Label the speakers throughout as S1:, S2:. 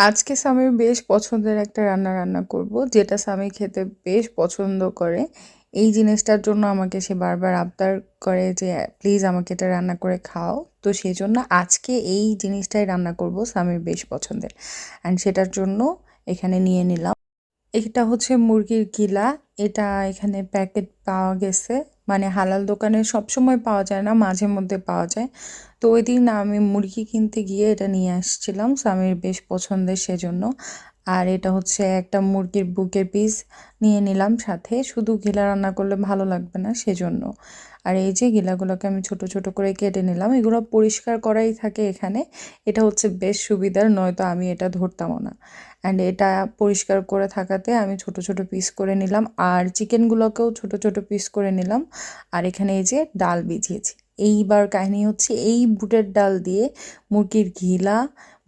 S1: আজকে স্বামীর বেশ পছন্দের একটা রান্না রান্না করব, যেটা স্বামী খেতে বেশ পছন্দ করে। এই জিনিসটার জন্য আমাকে সে বারবার আবদার করে যে, প্লিজ আমাকে এটা রান্না করে খাও। তো সেই জন্য আজকে এই জিনিসটাই রান্না করব স্বামীর বেশ পছন্দের। অ্যান্ড সেটার জন্য এখানে নিয়ে নিলাম। এটা হচ্ছে মুরগির গিলা। এটা এখানে প্যাকেট পাওয়া গেছে। মানে হালাল দোকানে সবসময় পাওয়া যায় না, মাঝে মধ্যে পাওয়া যায়। তো ওই দিন আমি মুরগি কিনতে গিয়ে এটা নিয়ে আসছিলাম স্বামীর বেশ পছন্দের সেজন্য। আর এটা হচ্ছে একটা মুরগির বুকের পিস নিয়ে নিলাম সাথে। শুধু ঘিলা রান্না করলে ভালো লাগবে না সেজন্য। আর এই যে গিলাগুলোকে আমি ছোট ছোট করে কেটে নিলাম, এগুলো পরিষ্কার করাই থাকে এখানে। এটা হচ্ছে বেশ সুবিধার, নয়তো আমি এটা ধরতামও না। অ্যান্ড এটা পরিষ্কার করে থাকাতে আমি ছোট ছোট পিস করে নিলাম, আর চিকেনগুলোকেও ছোট ছোট পিস করে নিলাম। আর এখানে এই যে ডাল ভিজিয়েছি। এইবার কাহিনী হচ্ছে, এই বুটের ডাল দিয়ে মুরগির ঘিলা,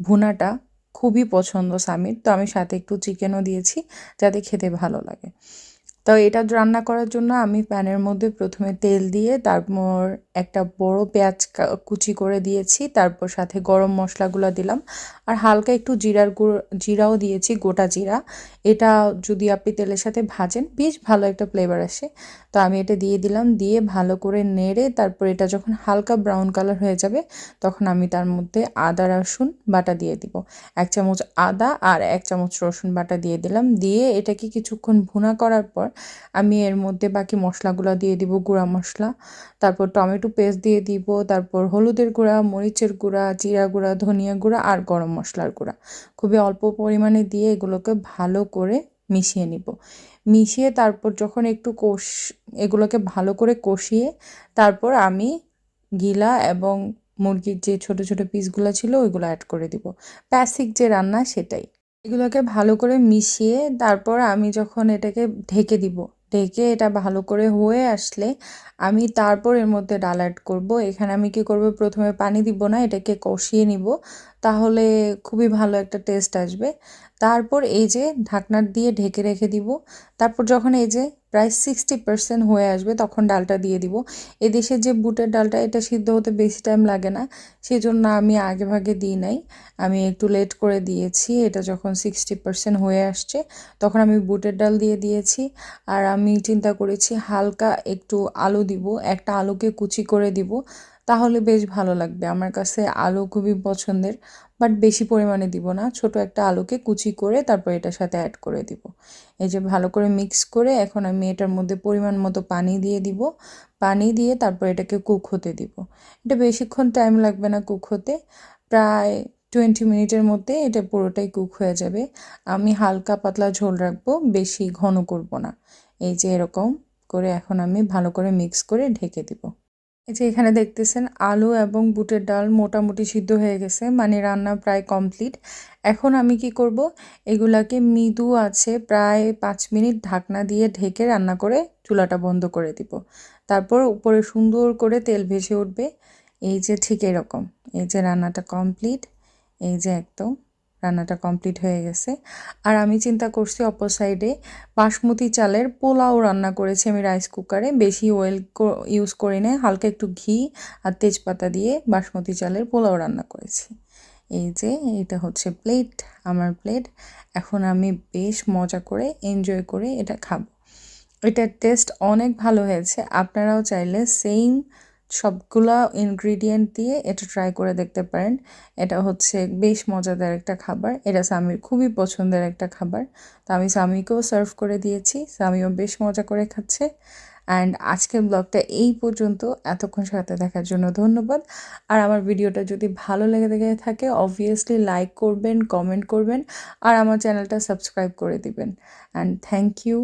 S1: ভুনাটা খুবই পছন্দ স্বামীর। তো আমি সাথে একটু চিকেনও দিয়েছি, যাতে খেতে ভালো লাগে। তো এটা রান্না করার জন্য আমি প্যানের মধ্যে প্রথমে তেল দিয়ে তারপর একটা বড় পেঁয়াজ কুচি করে দিয়েছি, তারপর সাথে গরম মশলাগুলো দিলাম। আর হালকা একটু জিরার গুঁড়ো, জিরাও দিয়েছি, গোটা জিরা। এটা যদি আপনি তেলের সাথে ভাজেন, বেশ ভালো একটা ফ্লেভার আসে। তো আমি এটা দিয়ে দিলাম, দিয়ে ভালো করে নেড়ে তারপর এটা যখন হালকা ব্রাউন কালার হয়ে যাবে, তখন আমি তার মধ্যে আদা, রসুন বাটা দিয়ে দিব। এক চামচ আদা আর এক চামচ রসুন বাটা দিয়ে দিলাম। দিয়ে এটাকে কিছুক্ষণ ভুনা করার পর আমি এর মধ্যে বাকি মশলাগুলো দিয়ে দিব, গুঁড়া মশলা। তারপর টমেটো পেস্ট দিয়ে দিব, তারপর হলুদের গুঁড়া, মরিচের গুঁড়া, জিরা গুঁড়া, ধনিয়া গুঁড়া আর গরম মশলার গুঁড়া। খুবই অল্প পরিমাণে দিয়ে এগুলোকে ভালো করে মিশিয়ে নিব। মিশিয়ে তারপর যখন একটু কষ, এগুলোকে ভালো করে কষিয়ে তারপর আমি গিলা এবং মুরগির যে ছোট ছোট পিসগুলো ছিল ওইগুলো অ্যাড করে দিব। প্যাসিক যে রান্না সেটাই। এগুলোকে ভালো করে মিশিয়ে তারপর আমি যখন এটাকে ঢেকে দিব, ঢেকে এটা ভালো করে হয়ে আসলে আমি তারপর এর মধ্যে ডাল অ্যাড করব। এখানে আমি কি করব? প্রথমে পানি দিব না, এটাকে কষিয়ে নিব। তাহলে খুবই ভালো একটা টেস্ট আসবে। তারপর এই যে ঢাকনার দিয়ে ঢেকে রেখে দিব, তারপর যখন এই যে প্রায় সিক্সটি পার্সেন্ট হয়ে আসবে তখন ডালটা দিয়ে দিব। এদেশের যে বুটের ডালটা, এটা সিদ্ধ হতে বেশি টাইম লাগে না সেই জন্য আমি আগে ভাগে দিই নাই। আমি একটু লেট করে দিয়েছি, এটা যখন সিক্সটি পার্সেন্ট হয়ে আসছে, তখন আমি বুটের ডাল দিয়ে দিয়েছি। আর আমি চিন্তা করেছি হালকা একটু আলু দিব, একটা আলুকে কুচি করে দিব তাহলে বেশ ভালো লাগবে। আমার কাছে আলু খুবই পছন্দের বাট বেশি পরিমাণে দিব না। ছোট একটা আলুকে কুচি করে তারপর এটার সাথে অ্যাড করে দিব। এই যে ভালো করে মিক্স করে এখন আমি এটার মধ্যে পরিমাণ মতো পানি দিয়ে দিব। পানি দিয়ে তারপর এটাকে কুক হতে দিব। এটা বেশিক্ষণ টাইম লাগবে না কুক হতে। প্রায় টোয়েন্টি মিনিটের মধ্যে এটা পুরোটাই কুক হয়ে যাবে। আমি হালকা পাতলা ঝোল রাখব, বেশি ঘন করব না। এই যে এরকম করে এখন আমি ভালো করে মিক্স করে ঢেকে দিব। এই যে এখানে দেখতেছেন, আলু এবং বুটের ডাল মোটামুটি সিদ্ধ হয়ে গেছে মানে রান্না প্রায় কমপ্লিট। এখন আমি কি করব? এগুলাকে মৃদু আছে প্রায় পাঁচ মিনিট ঢাকনা দিয়ে ঢেকে রান্না করে চুলাটা বন্ধ করে দিব। তারপর উপরে সুন্দর করে তেল ভেসে উঠবে। এই যে ঠিক এরকম। এই যে রান্নাটা কমপ্লিট। এই যে একদম। রান্নাটা কমপ্লিট হয়ে গেছে। আর আমি চিন্তা করছি অপর সাইডে বাসমতি চালের পোলাও রান্না করেছি আমি রাইস কুকারে বেশি অয়েল ইউজ করি না হালকা একটু ঘি আর তেজপাতা দিয়ে বাসমতি চালের পোলাও রান্না করেছি। এই যে, এটা হচ্ছে প্লেট আমার প্লেট এখন আমি বেশ মজা করে এনজয় করে এটা খাব। এটার টেস্ট অনেক ভালো হয়েছে। আপনারাও চাইলে সেম সবগুলা ইনগ্রিডিয়েন্ট দিয়ে এটা ট্রাই করে দেখতে পারেন। এটা হচ্ছে বেশ মজাদার একটা খাবার। এটা স্বামীর খুবই পছন্দের একটা খাবার। তো আমি স্বামীকেও সার্ভ করে দিয়েছি। স্বামীও বেশ মজা করে খাচ্ছে। অ্যান্ড আজকের ব্লগটা এই পর্যন্ত। এতক্ষণ সাথে দেখার জন্য ধন্যবাদ। আর আমার ভিডিওটা যদি ভালো লেগে দেখে থাকে অবভিয়াসলি লাইক করবেন কমেন্ট করবেন। আর আমার চ্যানেলটা সাবস্ক্রাইব করে দিবেন। অ্যান্ড থ্যাংক ইউ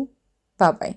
S1: বাবাই